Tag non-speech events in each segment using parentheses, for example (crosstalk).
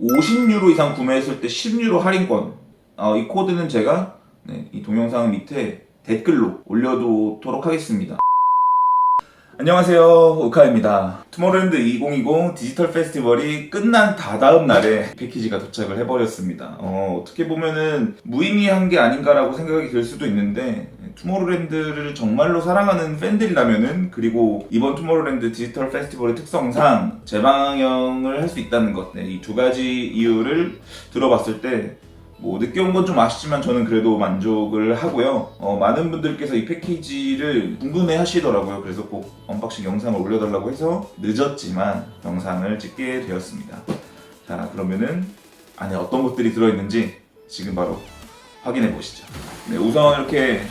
50유로 이상 구매했을 때 10유로 할인권. 어, 이 코드는 제가 네, 이 동영상 밑에 댓글로 올려두도록 하겠습니다. 안녕하세요 우카입니다. 투모로랜드 2020 디지털 페스티벌이 끝난 다다음 날에 패키지가 도착을 해버렸습니다. 어, 떻게 보면은 무의미한 게 아닌가라고 생각이 들 수도 있는데 투모로랜드를 정말로 사랑하는 팬들이라면은 그리고 이번 투모로랜드 디지털 페스티벌의 특성상 재방영을 할 수 있다는 것 이 두 가지 이유를 들어봤을 때 뭐 늦게 온 건 좀 아쉽지만 저는 그래도 만족을 하고요. 어, 많은 분들께서 이 패키지를 궁금해 하시더라고요. 그래서 꼭 언박싱 영상을 올려달라고 해서 늦었지만 영상을 찍게 되었습니다. 자, 그러면은 안에 어떤 것들이 들어있는지 지금 바로 확인해 보시죠. 네, 우선 이렇게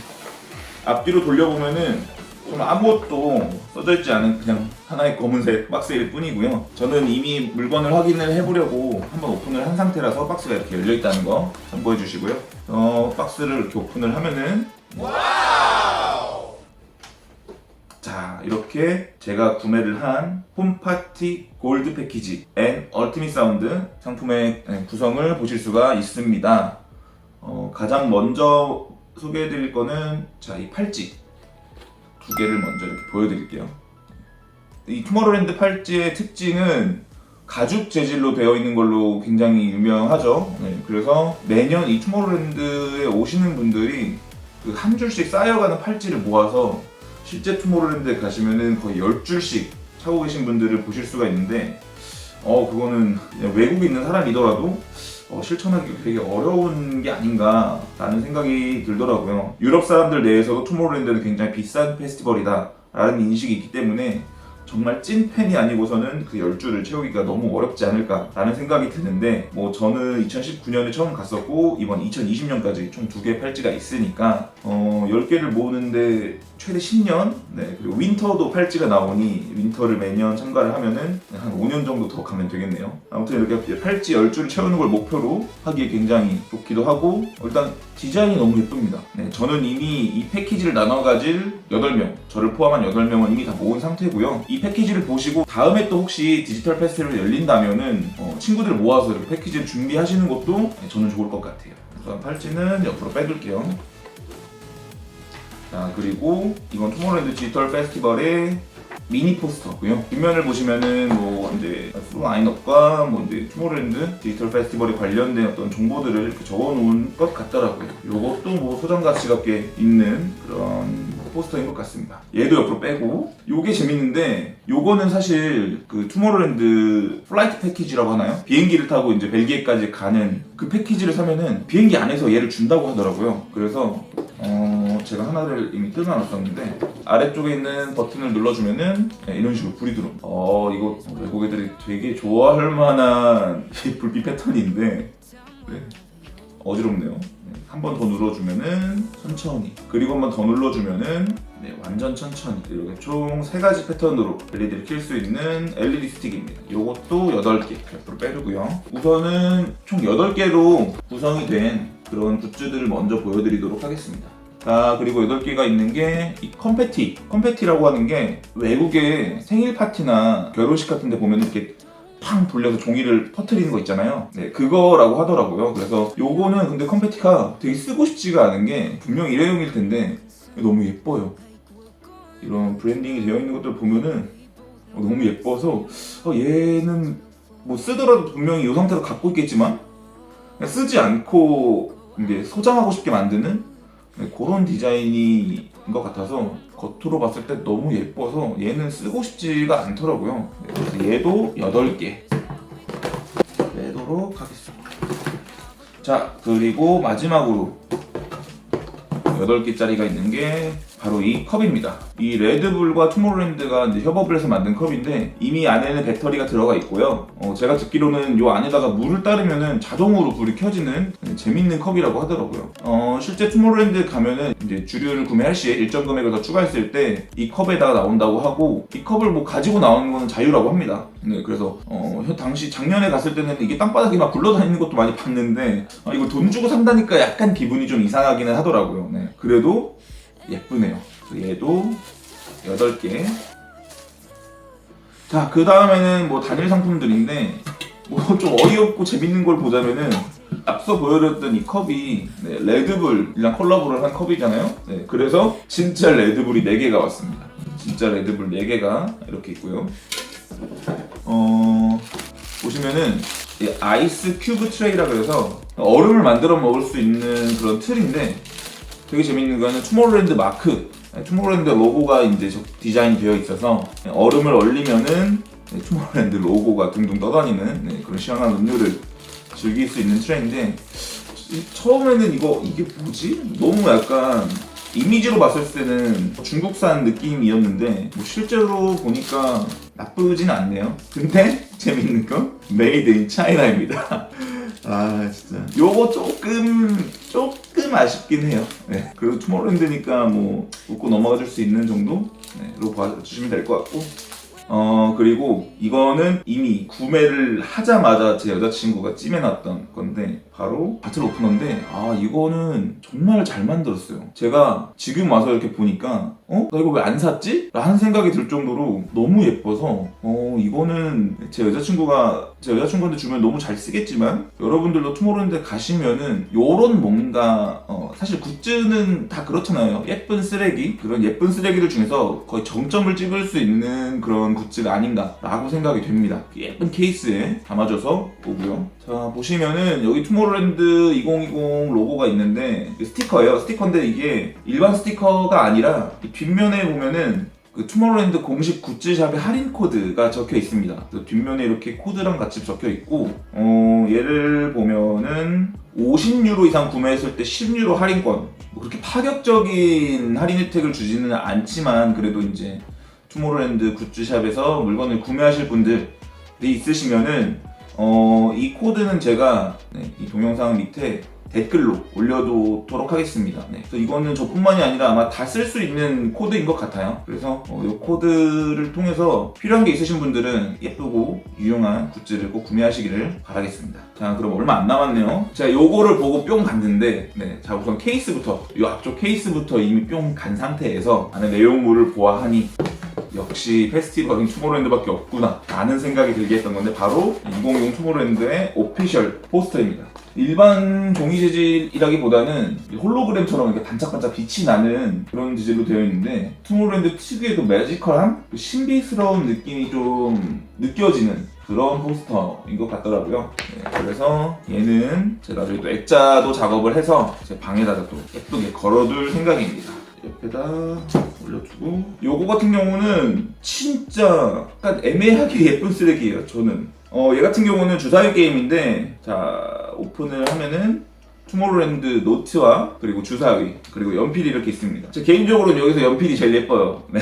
앞뒤로 돌려보면은 좀 아무것도 써져 있지 않은 그냥 하나의 검은색 박스일 뿐이고요. 저는 이미 물건을 확인을 해보려고 한번 오픈을 한 상태라서 박스가 이렇게 열려 있다는 거 참고해 주시고요. 어, 박스를 이렇게 오픈을 하면은 자 이렇게 제가 구매를 한 홈파티 골드 패키지 앤 얼티밋 사운드 상품의 네, 구성을 보실 수가 있습니다. 어, 가장 먼저 소개해드릴 거는 자 이 팔찌 두 개를 먼저 이렇게 보여드릴게요. 이 투모로랜드 팔찌의 특징은 가죽 재질로 되어 있는 걸로 굉장히 유명하죠. 네, 그래서 매년 이 투모로랜드에 오시는 분들이 그 한 줄씩 쌓여가는 팔찌를 모아서 실제 투모로랜드에 가시면은 거의 10줄씩 차고 계신 분들을 보실 수가 있는데 어 그거는 외국에 있는 사람이더라도 어, 실천하기 되게 어려운 게 아닌가라는 생각이 들더라고요. 유럽 사람들 내에서도 투모로랜드는 굉장히 비싼 페스티벌이다 라는 인식이 있기 때문에 정말 찐 팬이 아니고서는 그 10줄을 채우기가 너무 어렵지 않을까라는 생각이 드는데 뭐 저는 2019년에 처음 갔었고 이번 2020년까지 총 두 개 팔찌가 있으니까 어 10개를 모으는데 최대 10년? 네 그리고 윈터도 팔찌가 나오니 윈터를 매년 참가를 하면은 한 5년 정도 더 가면 되겠네요. 아무튼 이렇게 팔찌 10줄을 채우는 걸 목표로 하기에 굉장히 좋기도 하고 일단 디자인이 너무 예쁩니다. 네 저는 이미 이 패키지를 나눠 가질 8명 저를 포함한 8명은 이미 다 모은 상태고요. 이 패키지를 보시고 다음에 또 혹시 디지털 페스티벌이 열린다면은 어, 친구들 모아서 이렇게 패키지를 준비하시는 것도 네, 저는 좋을 것 같아요 우선 팔찌는 옆으로 빼둘게요 자 그리고 이건 투모로랜드 디지털 페스티벌의 미니 포스터고요. 뒷면을 보시면은 뭐 이제 프로 라인업과 뭐 이제 투모로랜드 디지털 페스티벌에 관련된 어떤 정보들을 이렇게 적어놓은 것 같더라고요. 요것도 뭐 소장 가치가 꽤 있는 그런 포스터인 것 같습니다. 얘도 옆으로 빼고 요게 재밌는데 요거는 사실 그 투모로랜드 플라이트 패키지라고 하나요? 비행기를 타고 이제 벨기에까지 가는 그 패키지를 사면은 비행기 안에서 얘를 준다고 하더라고요. 그래서 어 제가 하나를 이미 뜯어놨었는데 아래쪽에 있는 버튼을 눌러주면은 네, 이런 식으로 불이 들어옵니다. 어 이거 외국 애들이 되게 좋아할 만한 이 (laughs) 불빛 패턴인데 네, 어지럽네요. 한번 더 눌러주면은 천천히 그리고 한 번 더 눌러주면은 네, 완전 천천히 이렇게 총세 가지 패턴으로 LED를 킬수 있는 LED 스틱입니다. 이것도 8개 옆으로 빼두고요. 우선은 총 8개로 구성이 된 그런 굿즈들을 먼저 보여드리도록 하겠습니다. 자 그리고 8개가 있는 게 이 컴패티 컴패티라고 하는 게 외국의 생일 파티나 결혼식 같은 데 보면 이렇게 팡 돌려서 종이를 퍼트리는 거 있잖아요. 네, 그거라고 하더라고요. 그래서 요거는 근데 컴패티가 되게 쓰고 싶지가 않은 게 분명 일회용일 텐데 너무 예뻐요. 이런 브랜딩이 되어 있는 것들 보면은 어, 너무 예뻐서 어, 얘는 뭐 쓰더라도 분명히 이 상태로 갖고 있겠지만 쓰지 않고 이제 소장하고 싶게 만드는 네, 그런 디자인인 것 같아서 겉으로 봤을 때 너무 예뻐서 얘는 쓰고 싶지가 않더라고요. 네, 그래서 얘도 8개 빼도록 하겠습니다. 자, 그리고 마지막으로 8개짜리가 있는 게 바로 이 컵입니다. 이 레드불과 투모로랜드가 이제 협업을 해서 만든 컵인데 이미 안에는 배터리가 들어가 있고요. 어, 제가 듣기로는 이 안에다가 물을 따르면은 자동으로 불이 켜지는 재밌는 컵이라고 하더라고요. 어, 실제 투모로랜드 가면은 이제 주류를 구매할 시에 일정 금액을 더 추가했을 때 이 컵에다가 나온다고 하고 이 컵을 뭐 가지고 나오는 거는 자유라고 합니다. 네, 그래서 어, 현- 당시 작년에 갔을 때는 이게 땅바닥에 막 굴러다니는 것도 많이 봤는데 아, 이거 돈 주고 산다니까 약간 기분이 좀 이상하기는 하더라고요. 네, 그래도 예쁘네요. 얘도 8개. 자, 그 다음에는 뭐 단일 상품들인데, 뭐 좀 어이없고 재밌는 걸 보자면은 앞서 보여드렸던 이 컵이 네, 레드불이랑 콜라보를 한 컵이잖아요. 네, 그래서 진짜 레드불이 4개가 왔습니다. 진짜 레드불 4개가 이렇게 있고요. 어, 보시면은 이 아이스 큐브 트레이라 그래서 얼음을 만들어 먹을 수 있는 그런 틀인데 되게 재밌는 거는 투모로랜드 마크 네, 투모로랜드 로고가 이제 저- 디자인 되어 있어서 얼음을 얼리면은 네, 투모로랜드 로고가 둥둥 떠다니는 네, 그런 시원한 음료를 즐길 수 있는 트레인데 이- 처음에는 이거 이게 뭐지? 너무 약간 이미지로 봤을 때는 중국산 느낌이었는데 뭐 실제로 보니까 나쁘진 않네요. 근데 (laughs) 재밌는 건 메이드 인 차이나입니다. 아 진짜 요거 조금 조금 아쉽긴 해요. 네. 그래도 투모로랜드니까 뭐 웃고 넘어가 줄 수 있는 정도로 봐주시면 될 것 같고 어 그리고 이거는 이미 구매를 하자마자 제 여자친구가 찜해놨던 건데 바로 바틀 오프너인데 아 이거는 정말 잘 만들었어요 제가 지금 와서 이렇게 보니까 어? 나 이거 왜 안 샀지? 라는 생각이 들 정도로 너무 예뻐서 어 이거는 제 여자친구가 제 여자친구한테 주면 너무 잘 쓰겠지만 여러분들도 투모로랜드 가시면은 요런 뭔가 어, 사실 굿즈는 다 그렇잖아요 예쁜 쓰레기 그런 예쁜 쓰레기들 중에서 거의 정점을 찍을 수 있는 그런 굿즈가 아닌가 라고 생각이 됩니다 예쁜 케이스에 담아줘서 오고요 자 보시면은 여기 투모로 랜드 2020 로고가 있는데 이 스티커예요 스티커인데 이게 일반 스티커가 아니라 이 뒷면에 보면은 그 투모로랜드 공식 굿즈샵의 할인 코드가 적혀 있습니다. 뒷면에 이렇게 코드랑 같이 적혀 있고, 어, 얘를 보면은 50유로 이상 구매했을 때 10유로 할인권. 뭐 그렇게 파격적인 할인 혜택을 주지는 않지만 그래도 이제 투모로랜드 굿즈샵에서 물건을 구매하실 분들이 있으시면은 어, 이 코드는 제가 네, 이 동영상 밑에 댓글로 올려두도록 하겠습니다. 네. 그래서 이거는 저뿐만이 아니라 아마 다 쓸 수 있는 코드인 것 같아요. 그래서 어, 이 코드를 통해서 필요한 게 있으신 분들은 예쁘고 유용한 굿즈를 꼭 구매하시기를 바라겠습니다. 자, 그럼 얼마 안 남았네요. 제가 요거를 보고 뿅 갔는데, 네. 자, 우선 케이스부터, 이 앞쪽 케이스부터 이미 뿅 간 상태에서 안에 내용물을 보아하니 역시 페스티벌은 투모로랜드밖에 없구나 라는 생각이 들게 했던 건데 바로 2020 투모로랜드의 오피셜 포스터입니다 일반 종이 재질이라기보다는 홀로그램처럼 이렇게 반짝반짝 빛이 나는 그런 재질로 되어 있는데 투모로랜드 특유의 그 매지컬함? 그 신비스러운 느낌이 좀 느껴지는 그런 포스터인 것 같더라고요. 네, 그래서 얘는 제가 나중에 또 액자도 작업을 해서 제 방에다가 또 예쁘게 걸어둘 생각입니다. 옆에다 올려주고. 요거 같은 경우는 진짜 약간 애매하게 (laughs) 예쁜 쓰레기예요 저는. 어 얘 같은 경우는 주사위 게임인데 자 오픈을 하면은 투모로랜드 노트와 그리고 주사위 그리고 연필이 이렇게 있습니다. 제 개인적으로는 여기서 연필이 제일 예뻐요. (laughs) 네.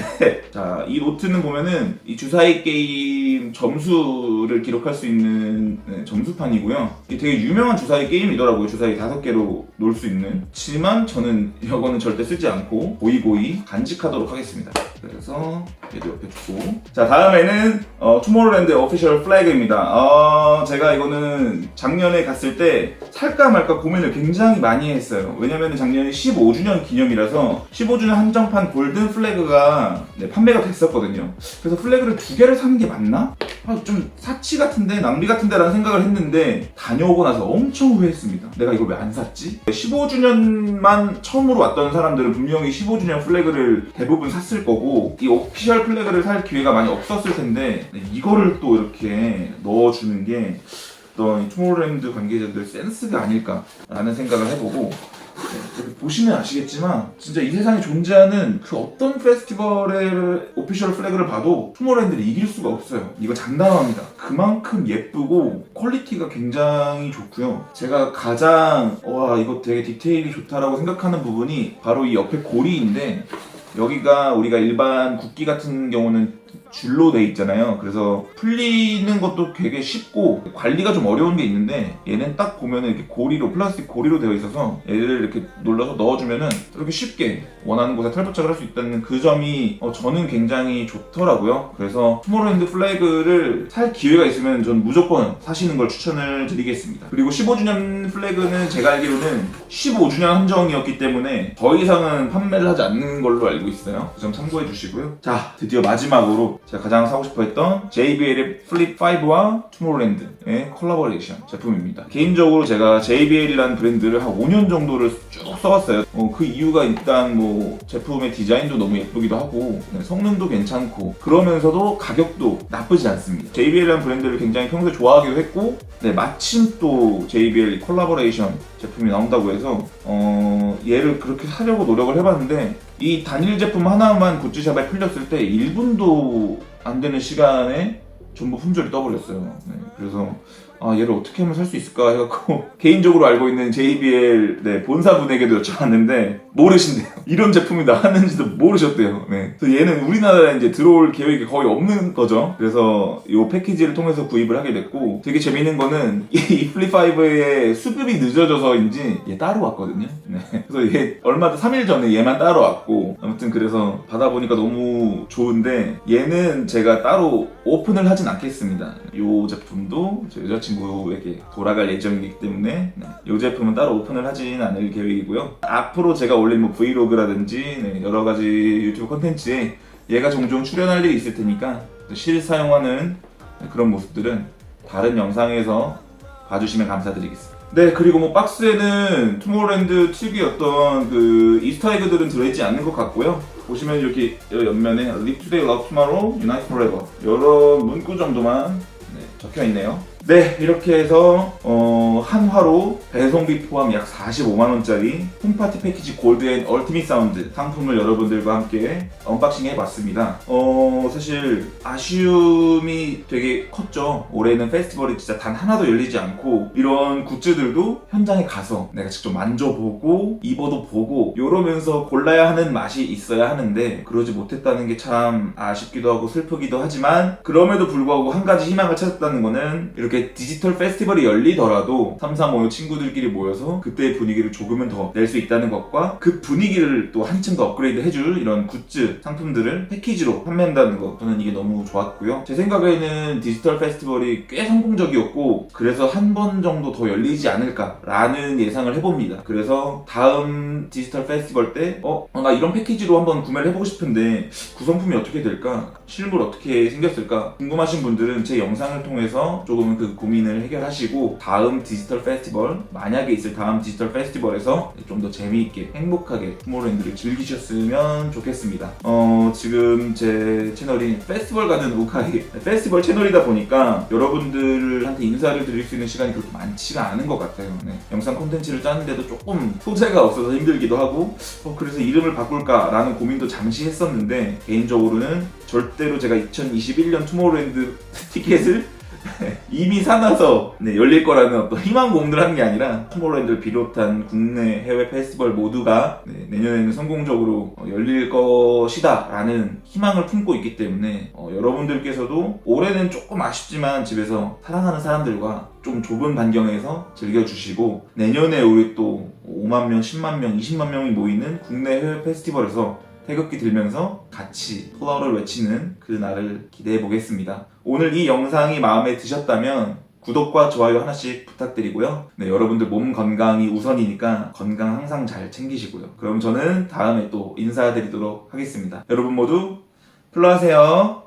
자, 이 노트는 보면은 이 주사위 게임 점수를 기록할 수 있는 네, 점수판이고요. 이게 되게 유명한 주사위 게임이더라고요. 주사위 다섯 개로 놀 수 있는. 하지만 저는 이거는 절대 쓰지 않고 고이고이 간직하도록 하겠습니다. 그래서 얘도 옆에 두고. 자, 다음에는 어, 투모로랜드 오피셜 플래그입니다. 어, 제가 이거는 작년에 갔을 때 살까 말까 고민을 굉장히 많이 했어요. 왜냐면 작년에 15주년 기념이라서 15주년 한정판 골든 플래그가 네, 판매가 됐었거든요. 그래서 플래그를 두 개를 사는 게 맞나? 아, 좀 사치 같은데 낭비 같은데 라는 생각을 했는데 다녀오고 나서 엄청 후회했습니다. 내가 이걸 왜 안 샀지? 15주년만 처음으로 왔던 사람들은 분명히 15주년 플래그를 대부분 샀을 거고 이 오피셜 플래그를 살 기회가 많이 없었을 텐데 네, 이거를 또 이렇게 넣어주는 게 어떤 이 투모로랜드 관계자들 센스가 아닐까라는 생각을 해보고 네, 보시면 아시겠지만 진짜 이 세상에 존재하는 그 어떤 페스티벌의 오피셜 플래그를 봐도 투모로랜드를 이길 수가 없어요. 이거 장담합니다. 그만큼 예쁘고 퀄리티가 굉장히 좋고요. 제가 가장 와 이거 되게 디테일이 좋다라고 생각하는 부분이 바로 이 옆에 고리인데 여기가 우리가 일반 국기 같은 경우는 줄로 돼 있잖아요. 그래서 풀리는 것도 되게 쉽고 관리가 좀 어려운 게 있는데 얘는 딱 보면은 이렇게 고리로 플라스틱 고리로 되어 있어서 얘를 이렇게 눌러서 넣어주면은 이렇게 쉽게 원하는 곳에 탈부착을 할 수 있다는 그 점이 어, 저는 굉장히 좋더라고요. 그래서 투모로랜드 플래그를 살 기회가 있으면 전 무조건 사시는 걸 추천을 드리겠습니다. 그리고 15주년 플래그는 제가 알기로는 15주년 한정이었기 때문에 더 이상은 판매를 하지 않는 걸로 알고 있어요. 그 점 참고해 주시고요. 자, 드디어 마지막으로 제가 가장 사고 싶어 했던 JBL의 플립 5와 투모로랜드의 콜라보레이션 제품입니다. 개인적으로 제가 JBL이라는 브랜드를 한 5년 정도를 쭉 써왔어요. 어, 그 이유가 일단 뭐 제품의 디자인도 너무 예쁘기도 하고 네, 성능도 괜찮고 그러면서도 가격도 나쁘지 않습니다. JBL이라는 브랜드를 굉장히 평소에 좋아하기도 했고 네, 마침 또 JBL 콜라보레이션 제품이 나온다고 해서 어, 얘를 그렇게 사려고 노력을 해봤는데 이 단일 제품 하나만 굿즈샵에 풀렸을 때 1분도 안 되는 시간에 전부 품절이 떠버렸어요. 네, 그래서 아 얘를 어떻게 하면 살 수 있을까 해갖고 (laughs) 개인적으로 알고 있는 JBL 네, 본사분에게도 여쭤봤는데 모르신대요. (laughs) 이런 제품이 나왔는지도 모르셨대요. 네. 그래서 얘는 우리나라에 이제 들어올 계획이 거의 없는 거죠. 그래서 이 패키지를 통해서 구입을 하게 됐고 되게 재밌는 거는 (laughs) 이 플립5의 수급이 늦어져서인지 얘 따로 왔거든요. 네. 그래서 얘 얼마 전 3일 전에 얘만 따로 왔고 아무튼 그래서 받아보니까 너무 좋은데 얘는 제가 따로 오픈을 하진 않겠습니다. 이 제품도 제 여자친구에게 돌아갈 예정이기 때문에 네. 이 제품은 따로 오픈을 하진 않을 계획이고요. 앞으로 제가 올린 뭐 브이로그라든지 네, 여러 가지 유튜브 콘텐츠에 얘가 종종 출연할 일이 있을 테니까 실사용하는 그런 모습들은 다른 영상에서 봐주시면 감사드리겠습니다. 네, 그리고 뭐 박스에는 투모로랜드 특유의 어떤 그 이스터 에그들은 들어있지 않는 것 같고요. 보시면 이렇게 옆면에 Live Today, Love Tomorrow, Unite Forever 이런 문구 정도만 네, 적혀 있네요. 네, 이렇게 해서 어, 한화로 배송비 포함 약 45만 원짜리 홈파티 패키지 골드 앤 얼티밋 사운드 상품을 여러분들과 함께 언박싱 해봤습니다. 어, 사실 아쉬움이 되게 컸죠. 올해는 페스티벌이 진짜 단 하나도 열리지 않고 이런 굿즈들도 현장에 가서 내가 직접 만져보고 입어도 보고 이러면서 골라야 하는 맛이 있어야 하는데 그러지 못했다는 게 참 아쉽기도 하고 슬프기도 하지만 그럼에도 불구하고 한 가지 희망을 찾았다는 거는 이렇게 디지털 페스티벌이 열리더라도 3355 친구들끼리 모여서 그때의 분위기를 조금은 더 낼 수 있다는 것과 그 분위기를 또 한층 더 업그레이드 해줄 이런 굿즈 상품들을 패키지로 판매한다는 것 저는 이게 너무 좋았고요 제 생각에는 디지털 페스티벌이 꽤 성공적이었고 그래서 한 번 정도 더 열리지 않을까라는 예상을 해봅니다 그래서 다음 디지털 페스티벌 때 어? 어, 나 이런 패키지로 한번 구매를 해보고 싶은데 구성품이 어떻게 될까? 실물 어떻게 생겼을까? 궁금하신 분들은 제 영상을 통해서 조금 그 고민을 해결하시고 다음 디지털 페스티벌 만약에 있을 다음 디지털 페스티벌에서 좀 더 재미있게 행복하게 투모로랜드를 즐기셨으면 좋겠습니다. 어 지금 제 채널이 페스티벌 가는 우카이 페스티벌 채널이다 보니까 여러분들한테 인사를 드릴 수 있는 시간이 그렇게 많지가 않은 것 같아요. 네. 영상 콘텐츠를 짜는데도 조금 소재가 없어서 힘들기도 하고 어, 그래서 이름을 바꿀까라는 고민도 잠시 했었는데 개인적으로는 절대로 제가 2021년 투모로랜드 티켓을 (laughs) 이미 사놔서 네, 열릴 거라는 어떤 희망 공들을 하는 게 아니라 투모로랜드를 비롯한 국내 해외 페스티벌 모두가 네, 내년에는 성공적으로 어, 열릴 것이다 라는 희망을 품고 있기 때문에 어, 여러분들께서도 올해는 조금 아쉽지만 집에서 사랑하는 사람들과 좀 좁은 반경에서 즐겨주시고 내년에 우리 또 5만 명, 10만 명, 20만 명이 모이는 국내 해외 페스티벌에서 태극기 들면서 같이 플라워를 외치는 그 날을 기대해 보겠습니다. 오늘 이 영상이 마음에 드셨다면 구독과 좋아요 하나씩 부탁드리고요. 네, 여러분들 몸 건강이 우선이니까 건강 항상 잘 챙기시고요. 그럼 저는 다음에 또 인사드리도록 하겠습니다. 여러분 모두 플로하세요.